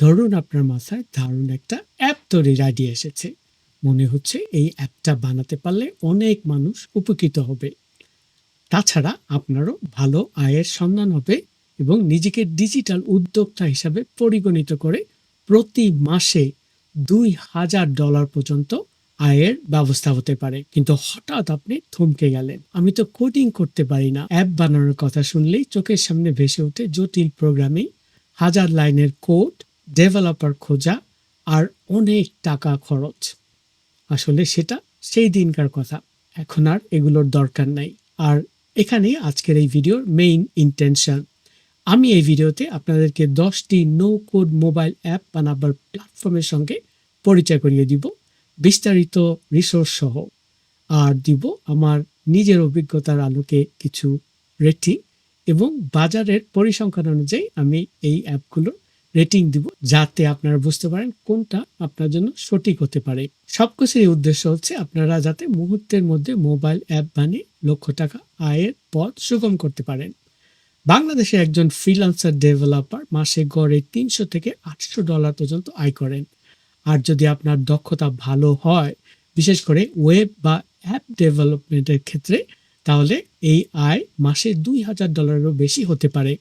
ধরুন আপনার মাথায় দারুণ একটা অ্যাপ তৈরির আইডিয়া এসেছে। মনে হচ্ছে এই অ্যাপটা বানাতে পারলে অনেক মানুষ উপকৃত হবে। তাছাড়া আপনারও ভালো আয়ের সন্ধান হবে এবং নিজেকে ডিজিটাল উদ্যোক্তা হিসাবে পরিগণিত করে প্রতি মাসে দুই হাজার ডলার পর্যন্ত আয়ের ব্যবস্থা হতে পারে। কিন্তু হঠাৎ আপনি থমকে গেলেন। আমি তো কোডিং করতে পারি না। অ্যাপ বানানোর কথা শুনলেই চোখের সামনে ভেসে ওঠে জটিল প্রোগ্রামিং হাজার লাইনের কোড ডেভেলপার খোঁজা আর অনেক টাকা খরচ। আসলে সেটা সেই দিনকার কথা। এখন আর এগুলোর দরকার নাই। আর এখানেই আজকের এই ভিডিওর মেইন ইন্টেনশন আমি এই ভিডিওতে আপনাদেরকে দশটি নো কোড মোবাইল অ্যাপ বানাবার প্ল্যাটফর্মের সঙ্গে পরিচয় করিয়ে দিব। বিস্তারিত রিসোর্স সহ। আর দিব আমার নিজের অভিজ্ঞতার আলোকে কিছু রেটিং এবং বাজারের পরিসংখ্যান অনুযায়ী আমি এই অ্যাপগুলোর রেটিং দিব যাতে আপনারা বুঝতে পারেন কোনটা আপনার জন্য সঠিক হতে পারে। সবকিছুর উদ্দেশ্য হচ্ছে আপনারা যাতে মুহূর্তের মধ্যে মোবাইল অ্যাপ বানিয়ে লক্ষ টাকা আয়ের পথ সুগম করতে পারেন। বাংলাদেশে একজন ফ্রিলান্সার ডেভেলপার মাসে গড়ে তিনশো থেকে আটশো ডলার পর্যন্ত আয় করেন। আর যদি আপনার দক্ষতা ভালো হয়, বিশেষ করে ওয়েব বা অ্যাপ ডেভেলপমেন্টের ক্ষেত্রে, তাহলে এই আয় মাসে দুই হাজার ডলারেরও বেশি হতে পারে।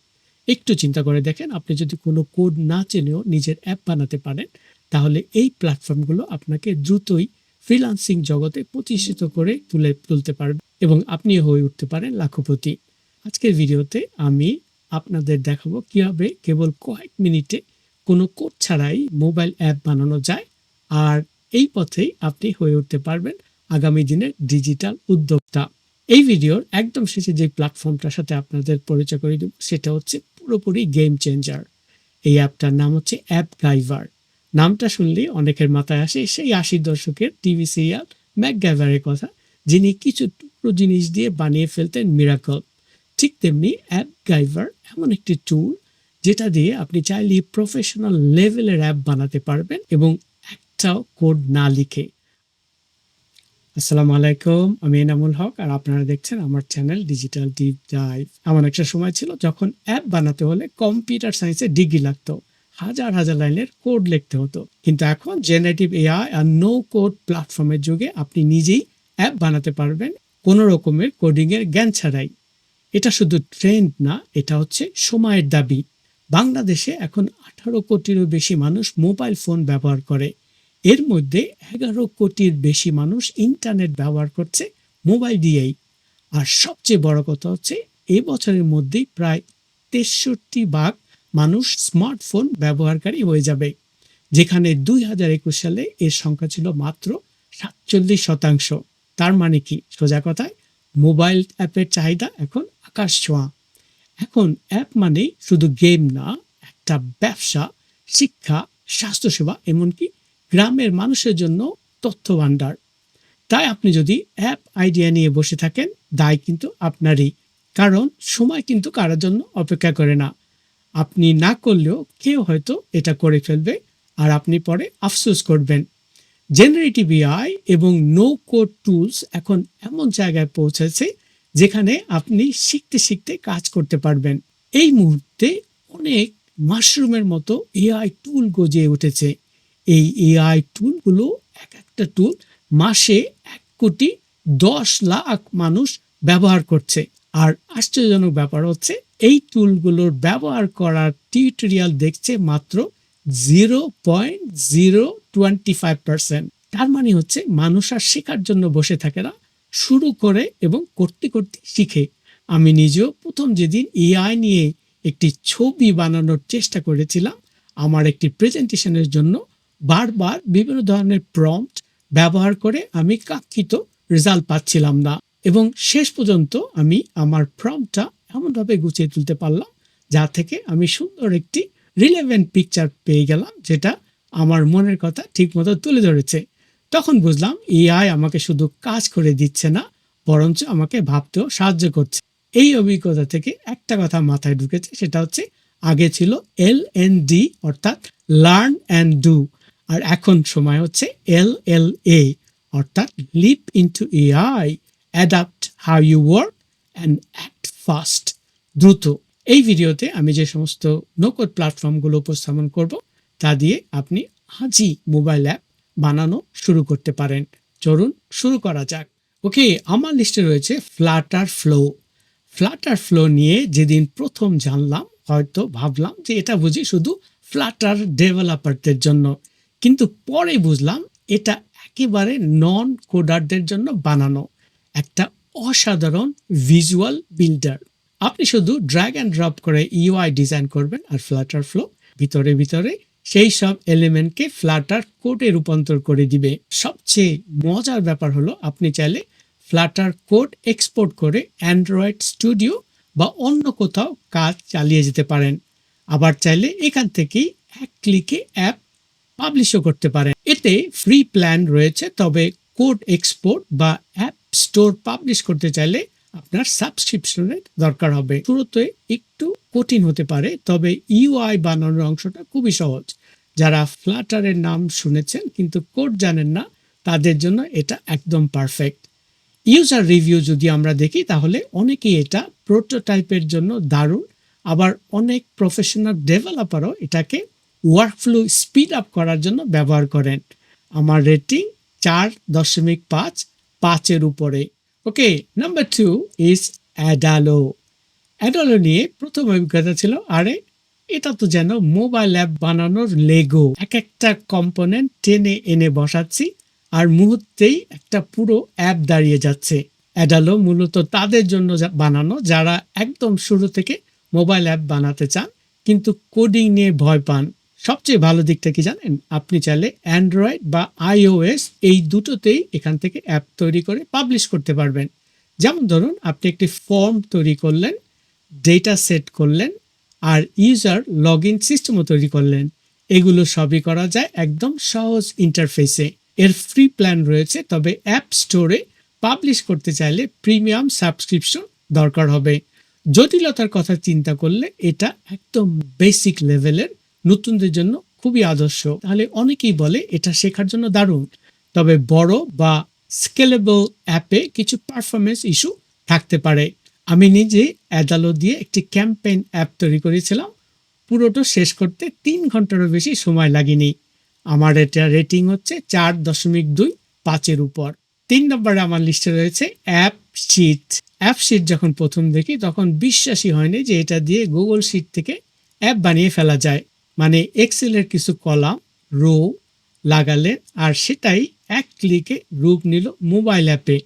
একটু চিন্তা করে দেখেন, আপনি যদি কোনো কোড না চেনেও নিজের অ্যাপ বানাতে পারেন, তাহলে এই প্ল্যাটফর্মগুলো আপনাকে দ্রুতই ফ্রিলান্সিং জগতে প্রতিষ্ঠিত করে তুলে তুলতে পারবে এবং আপনি হয়ে উঠতে পারেন লাখপতি। আজকের ভিডিওতে আমি আপনাদের দেখাবো কীভাবে কেবল কয়েক মিনিটে কোনো কোড ছাড়াই মোবাইল অ্যাপ বানানো যায় আর এই পথেই আপনি হয়ে উঠতে পারবেন আগামী দিনের ডিজিটাল উদ্যোক্তা। এই ভিডিওর একদম শেষে যে প্ল্যাটফর্মটার সাথে আপনাদের পরিচয় করে দেব, সেটা হচ্ছে পুরোপুরি গেম চেঞ্জার এই অ্যাপটার নাম হচ্ছে অ্যাপ গাইভার। নামটা শুনলেই অনেকের মাথায় আসে, সেই আশির দশকের টিভি সিরিয়াল ম্যাকগাইভারের কথা, যিনি কিছু টুকরো জিনিস দিয়ে বানিয়ে ফেলতেন মিরাকল। ঠিক তেমনি অ্যাপ গাইভার এমন একটি টুল যেটা দিয়ে আপনি চাইলে প্রফেশনাল লেভেলের অ্যাপ বানাতে পারবেন এবং একটাও কোড না লিখে। আসসালামু আলাইকুম, আমি এনামুল হক আর আপনারা দেখছেন আমার চ্যানেল ডিজিটাল ডিপ ড্রাইভ এমন একটা সময় ছিল যখন অ্যাপ বানাতে হলে কম্পিউটার সায়েন্সে ডিগ্রি লাগতো, হাজার হাজার লাইনের কোড লিখতে হতো। কিন্তু এখন জেনারেটিভ এআই আর নো কোড প্ল্যাটফর্মের যুগে আপনি নিজেই অ্যাপ বানাতে পারবেন, কোনো রকমের কোডিংয়ের জ্ঞান ছাড়াই। এটা শুধু ট্রেন্ড না, এটা হচ্ছে সময়ের দাবি। বাংলাদেশে এখন আঠারো কোটিরও বেশি মানুষ মোবাইল ফোন ব্যবহার করে। এর মধ্যে এগারো কোটির বেশি মানুষ ইন্টারনেট ব্যবহার করছে মোবাইল দিয়েই। আর সবচেয়ে বড় কথা হচ্ছে, এ বছরের মধ্যেই প্রায় তেষট্টি ভাগ মানুষ স্মার্টফোন ব্যবহারকারী হয়ে যাবে, যেখানে দুই হাজার একুশ সালে এর সংখ্যা ছিল মাত্র সাতচল্লিশ শতাংশ। তার মানে কি? সোজা কথায়, মোবাইল অ্যাপের চাহিদা এখন আকাশ ছোঁয়া। এখন অ্যাপ মানে শুধু গেম না, একটা ব্যবসা, শিক্ষা, স্বাস্থ্যসেবা, এমনকি গ্রামের মানুষের জন্য তথ্য ভাণ্ডার তাই আপনি যদি অ্যাপ আইডিয়া নিয়ে বসে থাকেন, দায় কিন্তু আপনারই। কারণ সময় কিন্তু কারোর জন্য অপেক্ষা করে না। আপনি না করলেও কেউ হয়তো এটা করে ফেলবে আর আপনি পরে আফসোস করবেন। জেনারেটিভ এআই এবং নো কোড টুলস এখন এমন জায়গায় পৌঁছেছে যেখানে আপনি শিখতে শিখতে কাজ করতে পারবেন। এই মুহূর্তে অনেক মাশরুমের মতো এআই টুল গজিয়ে উঠেছে। এই এআই টুলগুলো এক একটা টুল মাসে এক কোটি দশ লাখ মানুষ ব্যবহার করছে। আর আশ্চর্যজনক ব্যাপার হচ্ছে, এই টুলগুলোর ব্যবহার করার টিউটোরিয়াল দেখছে মাত্র zero point zero twenty five percent তার মানে হচ্ছে মানুষ আর শেখার জন্য বসে থাকে না, শুরু করে এবং করতে করতে শিখে। আমি নিজেও প্রথম যেদিন এআই নিয়ে একটি ছবি বানানোর চেষ্টা করেছিলাম, আমার একটি প্রেজেন্টেশনের জন্য বারবার বিভিন্ন ধরনের প্রম্পট ব্যবহার করে আমি কাঙ্ক্ষিত রেজাল্ট পাচ্ছিলাম না এবং শেষ পর্যন্ত আমি আমার প্রম্পটটা এমনভাবে গুছিয়ে তুলতে পারলাম, যা থেকে আমি সুন্দর একটি রিলেভেন্ট পিকচার পেয়ে গেলাম, যেটা আমার মনের কথা ঠিকমতো তুলে ধরেছে। তখন বুঝলাম এআই আমাকে শুধু কাজ করে দিচ্ছে না, বরঞ্চ আমাকে ভাবতেও সাহায্য করছে। এই অভিজ্ঞতা থেকে একটা কথা মাথায় ঢুকেছে, সেটা হচ্ছে আগে ছিল এল এন ডি অর্থাৎ লার্ন অ্যান্ড ডু আর এখন সময় হচ্ছে এল এল এ, অর্থাৎ leap into AI adapt how you work and act fast দ্রুত। এই ভিডিওতে আমি যে সমস্ত নকদ প্ল্যাটফর্মগুলো উপস্থাপন করব, তা দিয়ে আপনি আজই মোবাইল অ্যাপ বানানো শুরু করতে পারেন। চলুন শুরু করা যাক। ওকে আমার লিস্টে রয়েছে ফ্লাটার ফ্লো ফ্লাটার ফ্লো নিয়ে যেদিন প্রথম জানলাম, হয়তো ভাবলাম যে এটা বুঝি শুধু ফ্লাটার ডেভেলপারদের জন্য। কিন্তু পরে বুঝলাম এটা একেবারে নন কোডারদের জন্য বানানো একটা অসাধারণ ভিজুয়াল বিল্ডার আপনি শুধু ড্র্যাগ অ্যান্ড ড্রপ করে ইউআই ডিজাইন করবেন আর ফ্ল্যাটার ফ্লো ভিতরে ভিতরে সেই সব এলিমেন্টকে ফ্ল্যাটার কোডে রূপান্তর করে দিবে। সবচেয়ে মজার ব্যাপার হলো আপনি চাইলে ফ্ল্যাটার কোড এক্সপোর্ট করে অ্যান্ড্রয়েড স্টুডিও বা অন্য কোথাও কাজ চালিয়ে যেতে পারেন। আবার চাইলে এখান থেকেই এক ক্লিকে অ্যাপ পাবলিশও করতে পারেন। এতে ফ্রি প্ল্যান রয়েছে, তবে কোড এক্সপোর্ট বা অ্যাপ স্টোর পাবলিশ করতে চাইলে আপনার সাবস্ক্রিপশনের দরকার হবে। শুরুতে একটু কঠিন হতে পারে, তবে ইউআই বানানোর অংশটা খুবই সহজ। যারা ফ্লাটারের নাম শুনেছেন কিন্তু কোড জানেন না, তাদের জন্য এটা একদম পারফেক্ট ইউজার রিভিউ যদি আমরা দেখি, তাহলে অনেকেই এটা প্রোটোটাইপের জন্য দারুণ। আবার অনেক প্রফেশনাল ডেভেলপারও এটাকে ওয়ার্কফ্লো স্পিড আপ করার জন্য ব্যবহার করেন। আমার রেটিং চার দশমিক পাঁচ, পাঁচের উপরে। Okay number two is Adalo Adalo নিয়ে প্রথম অভিজ্ঞতা ছিল, আরে, এটা তো যেন মোবাইল অ্যাপ বানানোর লেগো এক একটা কম্পোনেন্ট টেনে এনে বসাচ্ছি, আর মুহূর্তেই একটা পুরো অ্যাপ দাঁড়িয়ে যাচ্ছে। অ্যাডালো মূলত তাদের জন্য বানানো, যারা একদম শুরু থেকে মোবাইল অ্যাপ বানাতে চান, কিন্তু কোডিং নিয়ে ভয় পান। সবচেয়ে ভালো দিকটা কি জানেন? আপনি চাইলে অ্যান্ড্রয়েড বা আইওএস এই দুটোতেই এখান থেকে অ্যাপ তৈরি করে পাবলিশ করতে পারবেন। যেমন ধরুন, আপনি একটি ফর্ম তৈরি করলেন ডেটা সেট করলেন, আর ইউজার লগ ইন সিস্টেমও তৈরি করলেন। এগুলো সবই করা যায় একদম সহজ ইন্টারফেসে এর ফ্রি প্ল্যান রয়েছে, তবে অ্যাপ স্টোরে পাবলিশ করতে চাইলে প্রিমিয়াম সাবস্ক্রিপশন দরকার হবে। জটিলতার কথা চিন্তা করলে এটা একদম বেসিক লেভেলের নতুনদের জন্য খুবই আদর্শ। তাহলে অনেকেই বলে এটা শেখার জন্য দারুণ। তবে বড় বা স্কেলেবল অ্যাপে কিছু পারফরমেন্স ইস্যু থাকতে পারে। আমি নিজে অ্যাদালো দিয়ে একটি ক্যাম্পেইন অ্যাপ তৈরি করেছিলাম। পুরোটা শেষ করতে তিন ঘন্টারও বেশি সময় লাগেনি। আমার এটা রেটিং হচ্ছে চার দশমিক দুই পাঁচের উপর। তিন নম্বরে আমার লিস্টে রয়েছে অ্যাপ শিট। অ্যাপ শিট যখন প্রথম দেখি, তখন বিশ্বাসই হয়নি যে এটা দিয়ে গুগল শিট থেকে অ্যাপ বানিয়ে ফেলা যায়। মানে এক্সেলের কিছু কলাম রো লাগালেন আর সেটাই এক ক্লিকে রূপ নিল মোবাইল অ্যাপে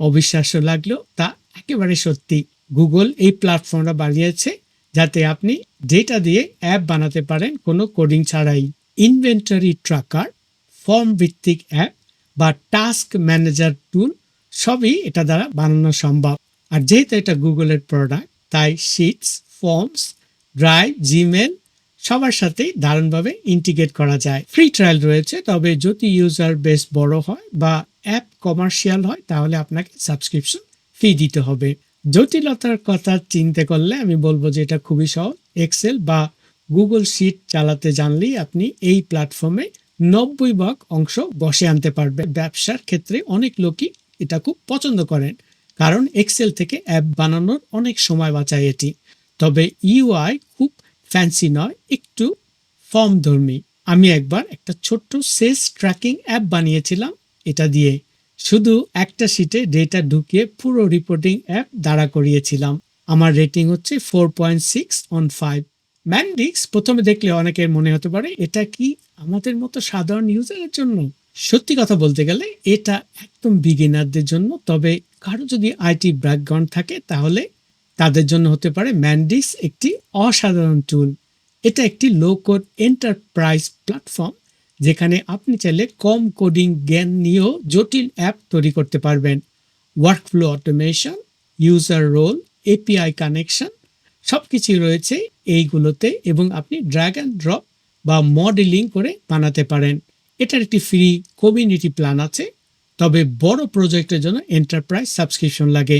অবিশ্বাস্য লাগলেও তা একেবারে সত্যি। গুগল এই প্ল্যাটফর্মটা বানিয়েছে যাতে আপনি ডেটা দিয়ে অ্যাপ বানাতে পারেন কোনো কোডিং ছাড়াই। ইনভেন্টারি ট্রাকার ফর্ম ভিত্তিক অ্যাপ বা টাস্ক ম্যানেজার টুল সবই এটা দ্বারা বানানো সম্ভব। আর যেহেতু এটা গুগলের প্রোডাক্ট তাই শিটস ফর্মস ড্রাইভ জিমেল সবার সাথেই দারুণভাবে ইন্টিগ্রেট করা যায়। ফ্রি ট্রায়াল রয়েছে, তবে যদি ইউজার বেশ বড় হয় বা অ্যাপ কমার্শিয়াল হয়, তাহলে আপনাকে সাবস্ক্রিপশন ফি দিতে হবে। জটিলতার কথা চিন্তা করলে আমি বলব যে এটা খুবই সহজ। এক্সেল বা গুগল শিট চালাতে জানলেই আপনি এই প্ল্যাটফর্মে নব্বই ভাগ অংশ বসে আনতে পারবে। ব্যবসার ক্ষেত্রে অনেক লোকই এটা খুব পছন্দ করেন, কারণ এক্সেল থেকে অ্যাপ বানানোর অনেক সময় বাঁচায় এটি। তবে ইউআই খুব ফ্যান্সি নয়, একটু ফর্ম ধর্মী। আমি একবার একটা ছোট্ট সেলস ট্র্যাকিং অ্যাপ বানিয়েছিলাম। এটা দিয়ে শুধু একটা শিটে ডেটা ঢুকিয়ে পুরো রিপোর্টিং অ্যাপ দাঁড়া করিয়েছিলাম। আমার রেটিং হচ্ছে four point six on five Mendix প্রথমে দেখলে অনেকের মনে হতে পারে, এটা কি আমাদের মতো সাধারণ ইউজারের জন্য? সত্যি কথা বলতে গেলে এটা একদম বিগিনারদের জন্য। তবে কারও যদি আইটি ব্যাকগ্রাউন্ড থাকে, তাহলে তাদের জন্য হতে পারে ম্যান্ডিক্স একটি অসাধারণ টুল এটা একটি লো কোড এন্টারপ্রাইজ প্ল্যাটফর্ম যেখানে আপনি চাইলে কম কোডিং জ্ঞান নিয়েও জটিল অ্যাপ তৈরি করতে পারবেন। Workflow automation user role API connection সব কিছুই রয়েছে এইগুলোতে এবং আপনি ড্র্যাগ অ্যান্ড ড্রপ বা মডেলিং করে বানাতে পারেন। এটার একটি ফ্রি কমিউনিটি প্ল্যান আছে, তবে বড় প্রজেক্টের জন্য এন্টারপ্রাইজ সাবস্ক্রিপশন লাগে।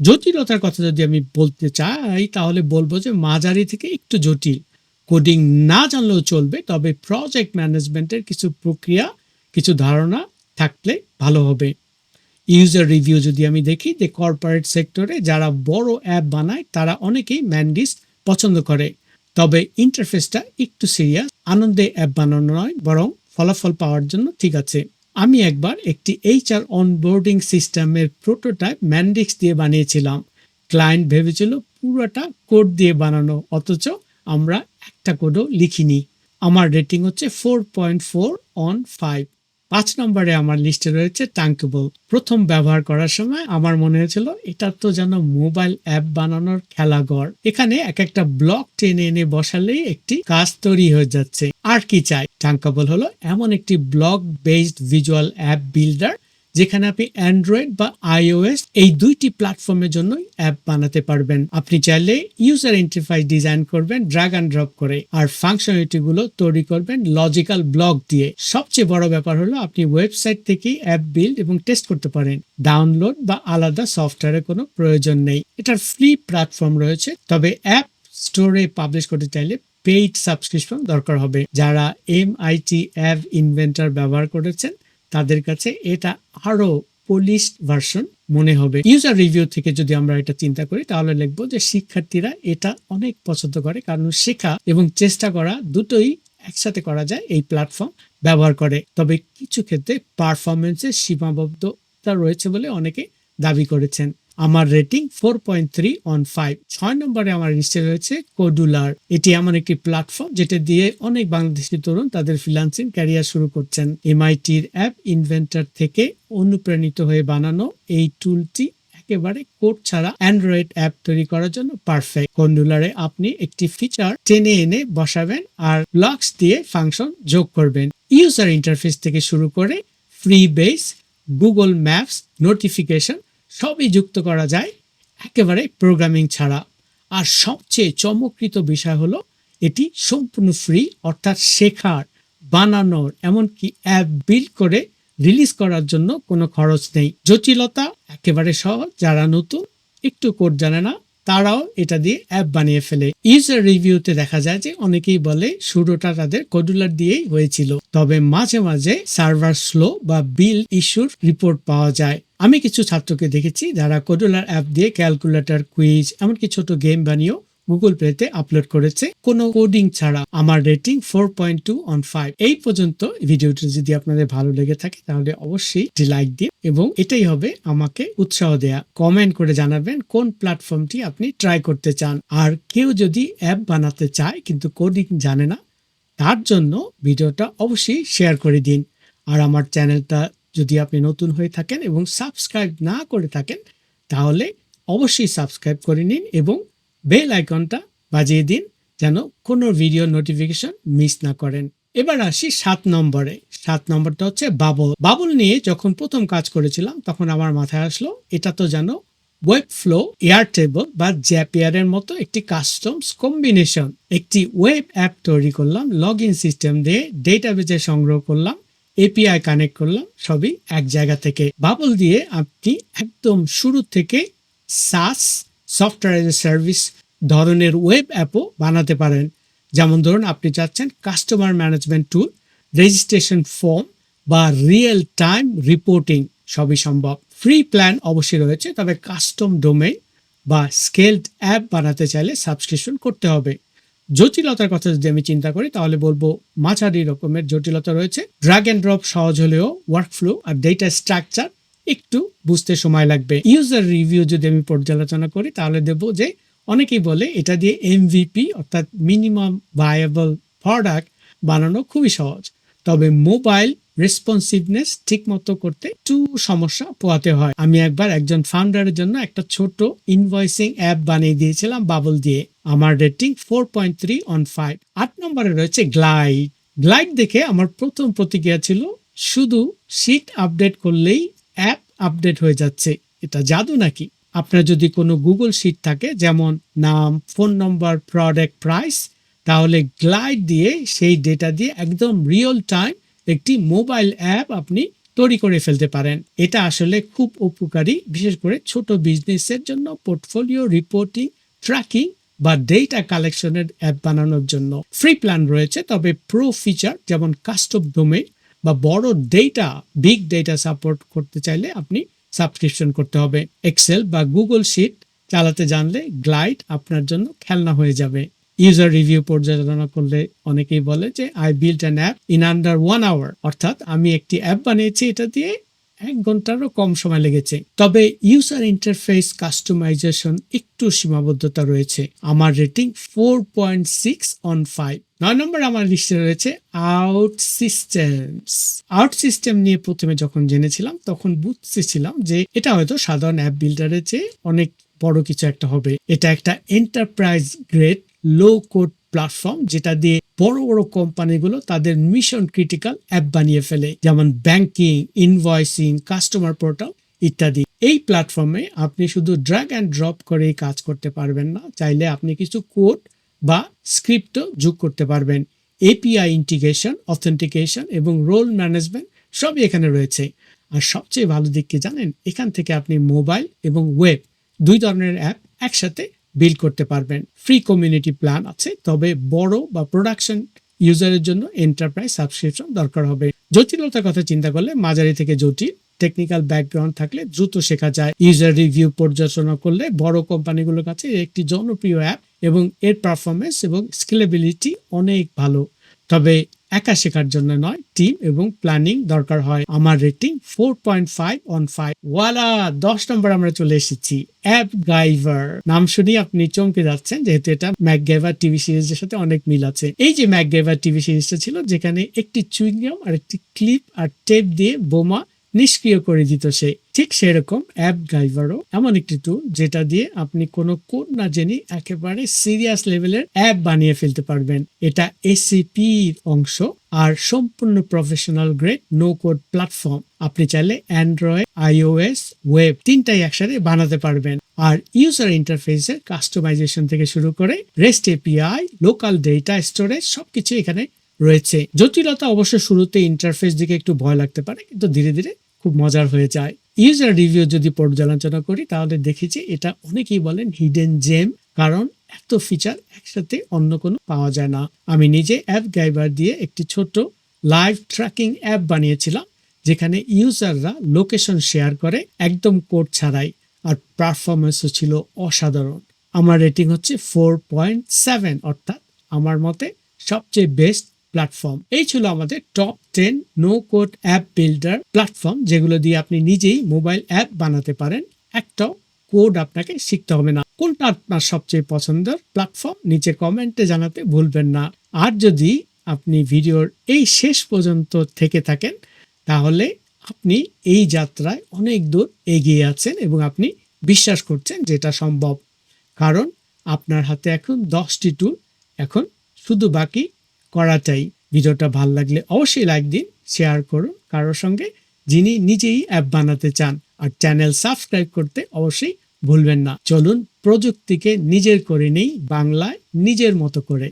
জটিলতার কথা যদি আমি বলতে চাই, তাহলে বলব যে মাঝারি থেকে একটু জটিল। কোডিং না জানলেও চলবে, তবে প্রজেক্ট ম্যানেজমেন্টের কিছু প্রক্রিয়া, কিছু ধারণা থাকলে ভালো হবে। ইউজার রিভিউ যদি আমি দেখি, যে কর্পোরেট সেক্টরে যারা বড় অ্যাপ বানায়, তারা অনেকেই ম্যান্ডিস পছন্দ করে। তবে ইন্টারফেসটা একটু সিরিয়াস আনন্দে অ্যাপ বানানো নয়, বরং ফলাফল পাওয়ার জন্য ঠিক আছে। আমি একবার একটি এইচআর অনবোর্ডিং সিস্টেমের প্রোটোটাইপ ম্যান্ডিক্স দিয়ে বানিয়েছিলাম। ক্লায়েন্ট ভেবেছিল পুরোটা কোড দিয়ে বানানো, অথচ আমরা একটা কোডও লিখিনি। আমার রেটিং হচ্ছে four point four on five পাঁচ নম্বরে আমার লিস্টে রয়েছে টাঙ্কেবল প্রথম ব্যবহার করার সময় আমার মনে হয়েছিল এটা তো যেন মোবাইল অ্যাপ বানানোর খেলাঘর এখানে এক একটা ব্লক টেনে এনে বসালেই একটি কাজ তৈরি হয়ে যাচ্ছে। আর কি চাই? টাঙ্কেবল হলো এমন একটি block based visual app builder যেখানে আপনি অ্যান্ড্রয়েড বা আইওএস এই দুইটি প্ল্যাটফর্মের জন্যই অ্যাপ বানাতে পারবেন। আপনি চাইলে ইউজার ইন্টারফেস ডিজাইন করবেন ড্রাগ অ্যান্ড ড্রপ করে। আর ফাংশনালিটি গুলো তৈরি করবেন লজিক্যাল ব্লক দিয়ে। সবচেয়ে বড় ব্যাপার হলো আপনি ওয়েবসাইট থেকেই অ্যাপ বিল্ড এবং টেস্ট করতে পারেন। ডাউনলোড বা আলাদা সফটওয়্যারের কোনো প্রয়োজন নেই। এটার ফ্রি প্ল্যাটফর্ম রয়েছে। তবে অ্যাপ স্টোরে পাবলিশ করতে চাইলে পেইড সাবস্ক্রিপশন দরকার হবে। যারা এম আইটি অ্যাপ ইনভেন্টার ব্যবহার করেছেন তাদের কাছে এটা আরও পলিশ ভার্সন মনে হবে। ইউজার রিভিউ থেকে যদি আমরা এটা চিন্তা করি, তাহলে লিখব যে শিক্ষার্থীরা এটা অনেক পছন্দ করে কারণ শেখা এবং চেষ্টা করা দুটোই একসাথে করা যায় এই প্ল্যাটফর্ম ব্যবহার করে। তবে কিছু ক্ষেত্রে পারফরমেন্সের সীমাবদ্ধতা রয়েছে বলে অনেকে দাবি করেছেন। আমার rating four point three on five ছয় নম্বরে আমার লিস্টে রয়েছে কোডুলার এটি এমন একটি প্ল্যাটফর্ম যেটা দিয়ে অনেক বাংলাদেশি তরুণ তাদের ফ্রিলান্সিং ক্যারিয়ার শুরু করছেন। এমআইটির অ্যাপ ইনভেন্টর থেকে অনুপ্রাণিত হয়ে বানানো এই টুলটি একেবারে কোড ছাড়া অ্যান্ড্রয়েড অ্যাপ তৈরি করার জন্য পারফেক্ট কন্ডুলারে আপনি একটি ফিচার টেনে এনে বসাবেন আর লক্স দিয়ে ফাংশন যোগ করবেন। ইউজার ইন্টারফেস থেকে শুরু করে Firebase Google Maps notification সবই যুক্ত করা যায়। একেবারে প্রোগ্রামিং ছাড়া। আর সবচেয়ে চমকৃত বিষয় হলো, এটি সম্পূর্ণ ফ্রি অর্থাৎ শেখার, বানানোর, এমনকি অ্যাপ বিল করে রিলিজ করার জন্য কোনো খরচ নেই। জটিলতা একেবারে সহজ, যারা নতুন, একটু কোড জানে না, তারাও এটা দিয়ে অ্যাপ বানিয়ে ফেলে। ইউজার রিভিউতে দেখা যায় যে অনেকেই বলে, শুরুটা তাদের কডুলার দিয়েই হয়েছিল। তবে মাঝে মাঝে সার্ভার স্লো বা বিল ইস্যুর রিপোর্ট পাওয়া যায়। আমি কিছু ছাত্রকে দেখেছি যারা কডুলার অ্যাপ দিয়ে ক্যালকুলেটর কুইজ এমনকি ছোট গেম বানিয়েও গুগল প্লেতে আপলোড করেছে। কোনো কোডিং ছাড়া আমার rating four point two on five এই পর্যন্ত ভিডিওটি যদি আপনাদের ভালো লেগে থাকে, তাহলে অবশ্যই একটি লাইক দিন এবং এটাই হবে আমাকে উৎসাহ দেয়া। কমেন্ট করে জানাবেন কোন প্ল্যাটফর্মটি আপনি ট্রাই করতে চান। আর কেউ যদি অ্যাপ বানাতে চায় কিন্তু কোডিং জানে না, তার জন্য ভিডিওটা অবশ্যই শেয়ার করে দিন। আর আমার চ্যানেলটা যদি আপনি নতুন হয়ে থাকেন এবং সাবস্ক্রাইব না করে থাকেন, তাহলে অবশ্যই সাবস্ক্রাইব করে নিন এবং বেল আইকনটা বাজিয়ে দিন যেন কোনো ভিডিও নোটিফিকেশন মিস না করেন। এবার আসি সাত নম্বরে। সাত নম্বরটা হচ্ছে বাবল। বাবল নিয়ে যখন প্রথম কাজ করেছিলাম, তখন আমার মাথায় আসলো, এটা তো যেন ওয়েব ফ্লো এয়ার টেবল বা জ্যাপিয়ারের মতো একটি কাস্টমস কম্বিনেশন। একটি ওয়েব অ্যাপ তৈরি করলাম লগ ইন সিস্টেম দিয়ে ডেটাবেজে সংগ্রহ করলাম এপিআই কানেক্ট করলাম, সবই এক জায়গা থেকে। বাবল দিয়ে আপনি একদম শুরু থেকে সাস সফটওয়্যার এজ সার্ভিস ধরনের ওয়েব অ্যাপও বানাতে পারেন। যেমন ধরুন, আপনি চাচ্ছেন customer management tool registration form বা রিয়েল টাইম রিপোর্টিং সবই সম্ভব। ফ্রি প্ল্যান অবশ্যই রয়েছে, তবে কাস্টম ডোমেইন বা স্কেলড অ্যাপ বানাতে চাইলে সাবস্ক্রিপশন করতে হবে। জটিলতার কথা যদি আমি চিন্তা করি, তাহলে বলব মাঝারি রকমের জটিলতা রয়েছে। ড্রাগ অ্যান্ড ড্রপ সহজ হলেও ওয়ার্কফ্লো আর ডেটা স্ট্রাকচার একটু বুঝতে সময় লাগবে। ইউজার রিভিউ যদি আমি পর্যালোচনা করি, তাহলে দেবো যে অনেকেই বলে এটা দিয়ে এমভিপি অর্থাৎ মিনিমাম ভায়াবল প্রোডাক্ট বানানো খুবই সহজ। তবে মোবাইল রেসপন্সিভনেস ঠিক মতো করতে একটু সমস্যা পোয়াতে হয়। আমি একবার একজন ফাউন্ডারের জন্য একটা ছোট ইনভয়েসিং অ্যাপ বানিয়ে দিয়েছিলাম বাবল দিয়ে। আমার rating four point three on five আট নম্বরে রয়েছে গ্লাইড গ্লাইড দেখে আমার প্রথম প্রতিক্রিয়া ছিল, শুধু শিট আপডেট করলেই অ্যাপ আপডেট হয়ে যাচ্ছে। এটা জাদু নাকি? আপনার যদি কোনো গুগল শিট থাকে, যেমন নাম ফোন নম্বর প্রোডাক্ট প্রাইস তাহলে গ্লাইড দিয়ে সেই ডেটা দিয়ে একদম রিয়েল টাইম একটি মোবাইল অ্যাপ আপনি তৈরি করে ফেলতে পারেন। এটা আসলে খুব উপকারী, বিশেষ করে ছোট বিজনেসের জন্য পোর্টফোলিও রিপোর্টিং, ট্র্যাকিং বা ডেটা কালেকশনের অ্যাপ বানানোর জন্য। ফ্রি প্ল্যান রয়েছে, তবে প্রো ফিচার যেমন কাস্টম ডোমেইন বা বড় ডেটা, বিগ ডেটা সাপোর্ট করতে চাইলে আপনি সাবস্ক্রিপশন করতে হবে। এক্সেল বা গুগল শিট চালাতে জানলে গ্লাইড আপনার জন্য খেলনা হয়ে যাবে। ইউজার রিভিউ পর্যালোচনা করলে অনেকেই বলে যে I build an app in under one hour অর্থাৎ আমি একটি অ্যাপ বানিয়েছি, এটা দিয়ে এক ঘন্টারও কম সময় লেগেছে। তবে ইউজার ইন্টারফেস কাস্টমাইজেশন একটু সীমাবদ্ধতা রয়েছে। আমার rating four point six on five নয় নম্বর আমার লিস্টে রয়েছে আউট সিস্টেমস আউট সিস্টেম নিয়ে প্রথমে যখন জেনেছিলাম, তখন বুঝতেছিলাম যে, এটা হয়তো সাধারণ অ্যাপ বিল্ডারের চেয়ে অনেক বড় কিছু একটা হবে। এটা একটা enterprise grade low code platform যেটা দিয়ে বড় বড় কোম্পানিগুলো তাদের মিশন ক্রিটিক্যাল অ্যাপ বানিয়ে ফেলে, যেমন ব্যাংকিং ইনভয়েসিং কাস্টমার পোর্টাল ইত্যাদি। এই প্ল্যাটফর্মে আপনি শুধু ড্র্যাগ অ্যান্ড ড্রপ করেই কাজ করতে পারবেন না, চাইলে আপনি কিছু কোড বা স্ক্রিপ্টও যোগ করতে পারবেন। এপিআই ইন্টিগ্রেশন অথেন্টিকেশন এবং রোল ম্যানেজমেন্ট সবই এখানে রয়েছে। আর সবচেয়ে ভালো দিক কি জানেন? এখান থেকে আপনি মোবাইল এবং ওয়েব দুই ধরনের অ্যাপ একসাথে বিল্ড করতে পারবেন। ফ্রি কমিউনিটি প্ল্যান আছে, তবে বড় বা প্রোডাকশন ইউজারের জন্য এন্টারপ্রাইজ সাবস্ক্রিপশন দরকার হবে। জটিলতার কথা চিন্তা করলে মাঝারি থেকে জটিল। টেকনিক্যাল ব্যাকগ্রাউন্ড থাকলে দ্রুত শেখা যায়। ইউজার রিভিউ পর্যালোচনা করলে বড় কোম্পানিগুলোর কাছে একটি জনপ্রিয় অ্যাপ এবং এর পারফরমেন্স এবং স্কেলেবিলিটি অনেক ভালো। তবে একা শেখার জন্য নয় টিম এবং প্ল্যানিং দরকার হয়। আমার rating four point five on five ওয়ালা দশ নম্বর আমরা চলে এসেছি অ্যাপ গাইভার নাম শুনি আপনি চমকে যাচ্ছেন, যেহেতু এটা ম্যাকগাইভার টিভি সিরিজের সাথে অনেক মিল আছে। এই যে ম্যাকগাইভার টিভি সিরিজটা ছিল, যেখানে একটি চুইংগাম আর একটি ক্লিপ আর টেপ দিয়ে বোমা নিষ্ক্রিয় করে দিত সে। ঠিক সেরকম অ্যাপ গাইভারও এমন একটি টুল যেটা দিয়ে আপনি কোনো কোড না জেনে একেবারে সিরিয়াস লেভেলের অ্যাপ বানিয়ে ফেলতে পারবেন। এটা এসিপি অংশ আর সম্পূর্ণ professional grade no code platform আপনি চাইলে অ্যান্ড্রয়েড আইওএস ওয়েব তিনটাই একসাথে বানাতে পারবেন। আর ইউজার ইন্টারফেসের কাস্টমাইজেশন থেকে শুরু করে REST API local data storage সবকিছু এখানে রয়েছে। জটিলতা অবশ্য শুরুতে ইন্টারফেস দিকে একটু ভয় লাগতে পারে, কিন্তু ধীরে ধীরে খুব মজার হয়ে যায়। ইউজার রিভিউ যদি পর্যালোচনা করি, তাহলে দেখেছি এটা অনেকেই বলেন হিডেন জেম কারণ এত ফিচার একসাথে অন্য কোনো পাওয়া যায় না। আমি নিজে অ্যাপ গাইবার দিয়ে একটি ছোট লাইভ ট্র্যাকিং অ্যাপ বানিয়েছিলাম, যেখানে ইউজাররা লোকেশন শেয়ার করে একদম কোড ছাড়াই, আর পারফরমেন্সও ছিল অসাধারণ। আমার রেটিং হচ্ছে ফোর পয়েন্ট সেভেন অর্থাৎ আমার মতে সবচেয়ে বেস্ট প্ল্যাটফর্ম এই ছিল আমাদের top ten no code app builder platform যেগুলো দিয়ে আপনি নিজেই মোবাইল অ্যাপ বানাতে পারেন। একটাও কোড আপনাকে শিখতে হবে না। কোনটা আপনার সবচেয়ে পছন্দের প্ল্যাটফর্ম নিচে কমেন্টে জানাতে ভুলবেন না। আর যদি আপনি ভিডিওর এই শেষ পর্যন্ত থেকে থাকেন, তাহলে আপনি এই যাত্রায় অনেক দূর এগিয়ে আছেন এবং আপনি বিশ্বাস করছেন যেটা সম্ভব। কারণ আপনার হাতে এখন দশটি টুল এখন শুধু বাকি করাটাই। ভিডিওটা ভালো লাগলে অবশ্যই লাইক দিন শেয়ার করুন। কারোর সঙ্গে যিনি নিজেই অ্যাপ বানাতে চান আর চ্যানেল সাবস্ক্রাইব করতে অবশ্যই ভুলবেন না। চলুন প্রযুক্তিকে নিজের করে নেই, বাংলায় নিজের মতো করে।